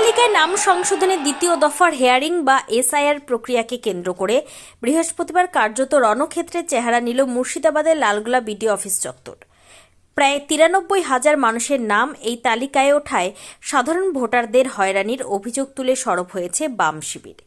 তালিকায় নাম সংশোধনের দ্বিতীয় দফার হেয়ারিং বা এসআইআর প্রক্রিয়াকে কেন্দ্র করে বৃহস্পতিবার কার্যত রণক্ষেত্রে চেহারা নিল মুর্শিদাবাদের লালগোলা বিডিও অফিস চত্বর। প্রায় তিরানব্বই হাজার মানুষের নাম এই তালিকায় ওঠায় সাধারণ ভোটারদের হয়রানির অভিযোগ তুলে সরব হয়েছে বাম শিবির।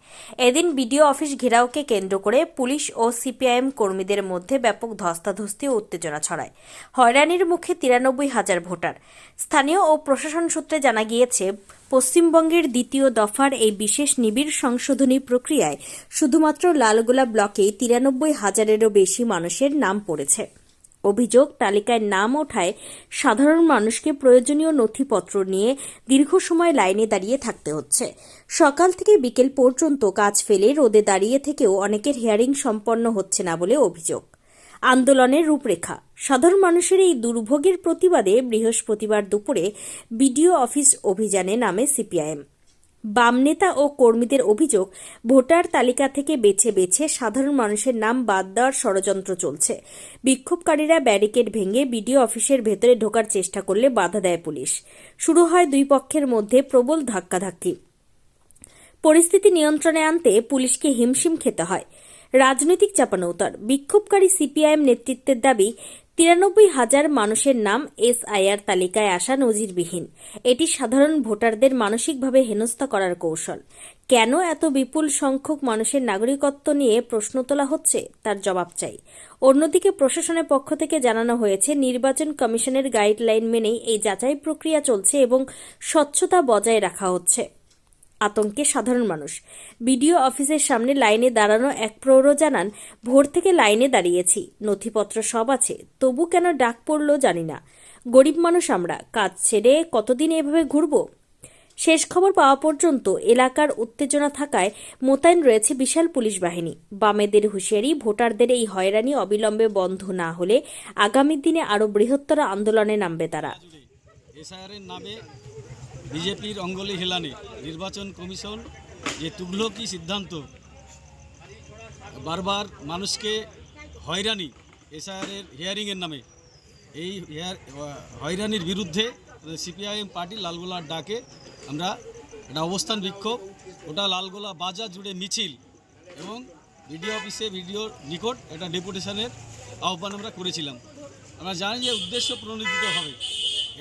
এদিন বিডিও অফিস ঘেরাওকে কেন্দ্র করে পুলিশ ও সিপিআইএম কর্মীদের মধ্যে ব্যাপক ধস্তাধস্তি ও উত্তেজনা ছড়ায়। হয়রানির মুখে তিরানব্বই হাজার ভোটার। স্থানীয় ও প্রশাসন সূত্রে জানা গিয়েছে, পশ্চিমবঙ্গের দ্বিতীয় দফার এই বিশেষ নিবিড় সংশোধনী প্রক্রিয়ায় শুধুমাত্র লালগোলা ব্লকে তিরানব্বই হাজারেরও বেশি মানুষের নাম পড়েছে। অভিযোগ তালিকায় নাম ওঠায় সাধারণ মানুষকে প্রয়োজনীয় নথিপত্র নিয়ে দীর্ঘ সময় লাইনে দাঁড়িয়ে থাকতে হচ্ছে। সকাল থেকে বিকেল পর্যন্ত কাজ ফেলে রোদে দাঁড়িয়ে থেকেও অনেকের হিয়ারিং সম্পন্ন হচ্ছে না বলে অভিযোগ। আন্দোলনের রূপরেখা। সাধারণ মানুষের এই দুর্ভোগের প্রতিবাদে বৃহস্পতিবার দুপুরে বিডিও অফিস অভিযানে নামে সিপিআইএম। বাম নেতা ও কর্মীদের অভিযোগ, ভোটার তালিকা থেকে বেছে বেছে সাধারণ মানুষের নাম বাদ দেওয়ার ষড়যন্ত্র চলছে। বিক্ষোভকারীরা ব্যারিকেড ভেঙে বিডিও অফিসের ভেতরে ঢোকার চেষ্টা করলে বাধা দেয় পুলিশ। শুরু হয় দুই পক্ষের মধ্যে প্রবল ধাক্কাধাক্কি। পরিস্থিতি নিয়ন্ত্রণে আনতে পুলিশকে হিমশিম খেতে হয়। রাজনৈতিক চাপানো চাপানৌতার বিক্ষোভকারী সিপিআইএম নেতৃত্বের দাবি তিরানব্বই হাজার মানুষের নাম এসআইআর তালিকায় আসা নজিরবিহীন। এটি সাধারণ ভোটারদের মানসিকভাবে হেনস্থা করার কৌশল। কেন এত বিপুল সংখ্যক মানুষের নাগরিকত্ব নিয়ে প্রশ্ন তোলা হচ্ছে? তার জবাব চাই। অন্যদিকে প্রশাসনের পক্ষ থেকে জানানো হয়েছে, নির্বাচন কমিশনের গাইডলাইন মেনেই এই যাচাই প্রক্রিয়া চলছে এবং স্বচ্ছতা বজায় রাখা হচ্ছে। আতঙ্কে সাধারণ মানুষ। বিডিও অফিসের সামনে লাইনে দাঁড়ানো এক প্রৌঢ় জানান, ভোর থেকে লাইনে দাঁড়িয়েছি। নথিপত্র সব আছে। তবু কেন ডাক পড়ল জানি না। গরিব মানুষ আমরা। কাজ ছেড়ে কতদিন এভাবে ঘুরব? শেষ খবর পাওয়া পর্যন্ত এলাকার উত্তেজনা থাকায় মোতায়েন রয়েছে বিশাল পুলিশ বাহিনী। বামেদের হুঁশিয়ারি, ভোটারদের এই হয়রানি অবিলম্বে বন্ধ না হলে আগামী দিনে আরও বৃহত্তর আন্দোলনে নামবে তারা। বিজেপির অঙ্গলি হেলানে নির্বাচন কমিশন যে তুগলকি সিদ্ধান্ত, বারবার মানুষকে হয়রানি এসআইআরের হিয়ারিংয়ের নামে, এই হেয়ার, হয়রানির বিরুদ্ধে সিপিআইএম পার্টি লালগোলার ডাকে আমরা একটা অবস্থান বিক্ষোভ ওটা লালগোলা বাজার জুড়ে মিছিল এবং বিডিও অফিসে ভিডিও নিকট একটা ডেপুটেশনের আহ্বান আমরা করেছিলাম। আমরা জানি যে উদ্দেশ্য প্রণোদিত হবে।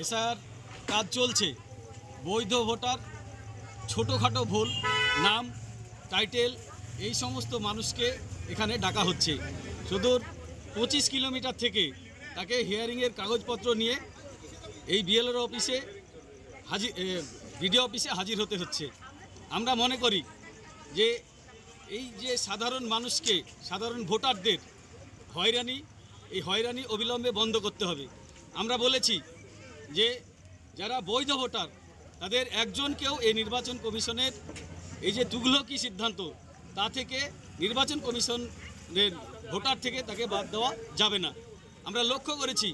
এসআর কাজ চলছে। বৈধ ভোটার, ছোটোখাটো ভুল, নাম টাইটেল এই সমস্ত মানুষকে এখানে ডাকা হচ্ছে। সুদূর পঁচিশ কিলোমিটার থেকে তাকে হিয়ারিংয়ের কাগজপত্র নিয়ে এই বিএলআর অফিসে হাজির বিডিও অফিসে হাজির হতে হচ্ছে। আমরা মনে করি যে এই যে সাধারণ মানুষকে, সাধারণ ভোটারদের হয়রানি, এই হয়রানি অবিলম্বে বন্ধ করতে হবে। আমরা বলেছি যে যারা বৈধ ভোটার তাদের একজনকেও এই নির্বাচন কমিশনের এই যে তুগলকি সিদ্ধান্ত, তা থেকে নির্বাচন কমিশনের ভোটার থেকে তাকে বাদ দেওয়া যাবে না। আমরা লক্ষ্য করেছি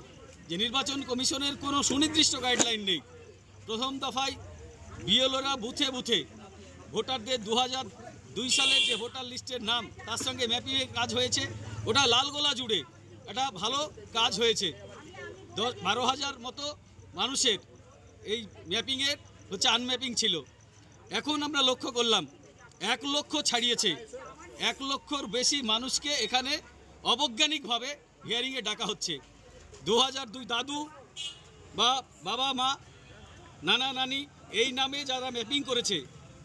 যে নির্বাচন কমিশনের কোনো সুনির্দিষ্ট গাইডলাইন নেই। প্রথম দফায় বিএলওরা বুথে বুথে ভোটারদের দু হাজার দুই সালের যে ভোটার লিস্টের নাম, তার সঙ্গে ম্যাপিংয়ের কাজ হয়েছে। ওটা লালগোলা জুড়ে একটা ভালো কাজ হয়েছে। দশ বারো হাজার মতো মানুষের এই ম্যাপিংয়ের হচ্ছে আনম্যাপিং ছিল। এখন আমরা লক্ষ্য করলাম, এক লক্ষ ছাড়িয়েছে। এক লক্ষর বেশি মানুষকে এখানে অবৈজ্ঞানিকভাবে হিয়ারিংয়ে ডাকা হচ্ছে। দু দুই দাদু বা বাবা, মা, নানা, নানি এই নামে যারা ম্যাপিং করেছে,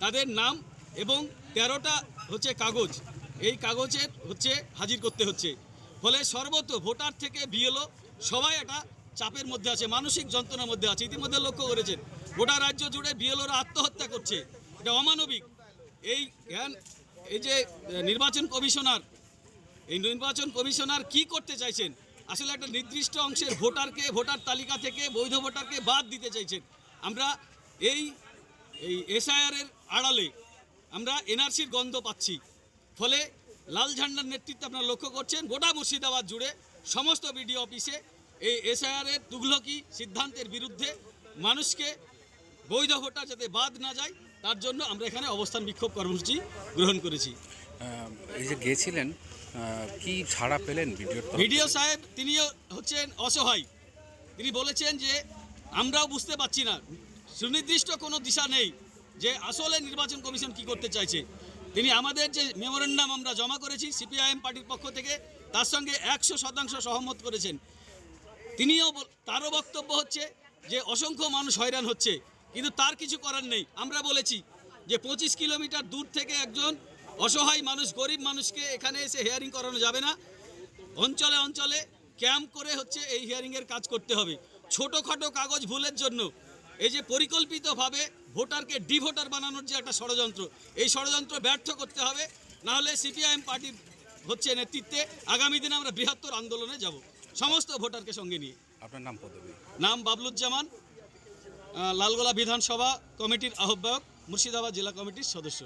তাদের নাম এবং তেরোটা হচ্ছে কাগজ। এই কাগজের হচ্ছে হাজির করতে হচ্ছে। ফলে সর্বত্র ভোটার থেকে বিএলও সবাই একটা চাপের মধ্যে আছে, মানসিক যন্ত্রণার মধ্যে আছে। ইতিমধ্যে লক্ষ্য করেছেন গোটা রাজ্য জুড়ে বিএলওরা আত্মহত্যা করছে। এটা অমানবিক। এই জ্ঞান এই যে নির্বাচন কমিশনার, এই নির্বাচন কমিশনার কি করতে চাইছেন? আসলে একটা নির্দিষ্ট অংশের ভোটারকে, ভোটার তালিকা থেকে বৈধ ভোটারকে বাদ দিতে চাইছেন। আমরা এই এই এসআইআরের আড়ালে আমরা এনআরসির গন্ধ পাচ্ছি। ফলে লাল ঝান্ডার নেতৃত্বে আপনারা লক্ষ্য করছেন, গোটা মুর্শিদাবাদ জুড়ে সমস্ত বিডিও অফিসে এই এসআইআরের তুঘলকি সিদ্ধান্তের বিরুদ্ধে মানুষকে বৈধ ভোটার যাতে বাদ না যায় তার জন্য আমরা এখানে অবস্থান বিক্ষোভ কর্মসূচি গ্রহণ করেছি। এই যে গিয়েছিলেন কি ছাড়া পেলেন ভিডিও সাহেব তিনিও হচ্ছেন অসহায়। তিনি বলেছেন যে আমরাও বুঝতে পারছি না। সুনির্দিষ্ট কোনো দিশা নেই যে আসলে নির্বাচন কমিশন কি করতে চাইছে। তিনি আমাদের যে মেমোরেন্ডাম আমরা জমা করেছি সিপিআইএম পার্টির পক্ষ থেকে তার সঙ্গে একশো শতাংশ সহমত করেছেন। তিনিও তারও বক্তব্য হচ্ছে যে অসংখ্য মানুষ হয়রান হচ্ছে। কিন্তু তার কিছু করার নেই। আমরা বলেছি যে পঁচিশ কিলোমিটার দূর থেকে একজন অসহায় মানুষ গরিব মানুষকে এখানে এসে হেয়ারিং করানো যাবে না। অঞ্চলে অঞ্চলে ক্যাম্প করে হচ্ছে এই হিয়ারিংয়ের কাজ করতে হবে। ছোটোখাটো কাগজ ভুলের জন্য। এই যে পরিকল্পিতভাবে ভোটারকে ডি ভোটার বানানোর যে একটা ষড়যন্ত্র এই ষড়যন্ত্র ব্যর্থ করতে হবে। নাহলে সিপিআইএম পার্টির হচ্ছে নেতৃত্বে আগামী দিনে আমরা বৃহত্তর আন্দোলনে যাব। সমস্ত ভোটারকে সঙ্গে নিয়ে। আপনার নাম পদবী। নাম বাবলুজ্জামান। লালগোলা বিধানসভা কমিটির আহ্বায়ক মুর্শিদাবাদ জেলা কমিটির সদস্য।